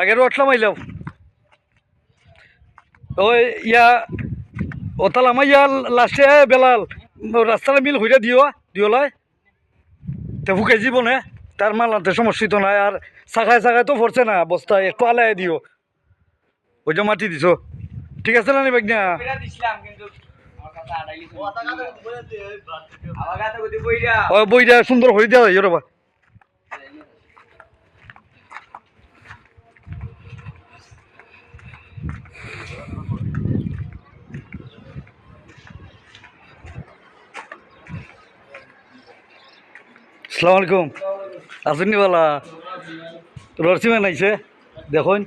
আগে রটলাম আইলাম ওই ইয়া ওতাল আমার ইয়া লাস্টে বেলাল রাস্তাটা মিল হইয়া দিও দিওলাই তো ফুকে জীবনে তার মালাতে সমস্যা তো নাই আর শাখায় শাখায় তো পড়ছে না বস্তায় একটু আলাই দিও। ওই যে মাটি দিছো। ঠিক আছে না নিবেক না বইটা সুন্দর হয়ে দেওয়া ইয়ে রবা। সালাম আলাইকুম। আসেননি বালা? রসিমা নাইছে দেখুন।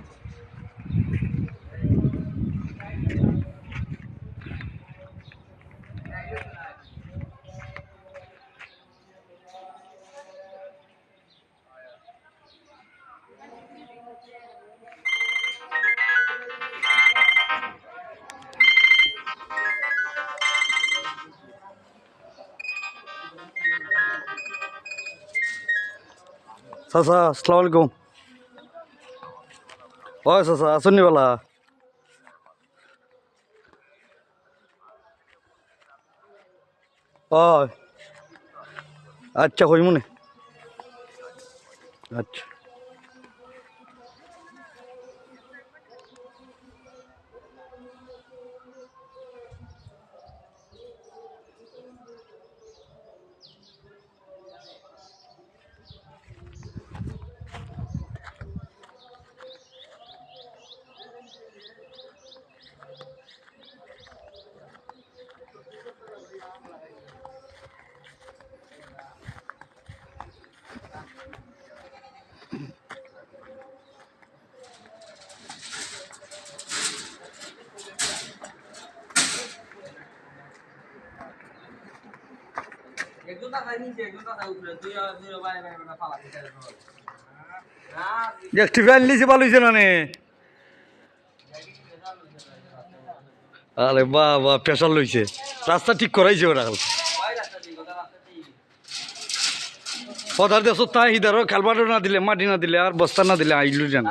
চাচা আসসালামু আলাইকুম। ও চাচা আসুন বালা? ও আচ্ছা হইমুনে আচ্ছা। একটি ফ্যান লিছে ভালো হয়েছে না আরে বাহ বাহ প্রেশার লইছে। রাস্তা ঠিক করাইছে ওরা ভাই রাস্তা দিই কথা রাস্তা দিই পদার দেশ তাই হিদারও খেলবারও না দিলে, মাটি না দিলে, আর বস্তা না দিলে আইলু জান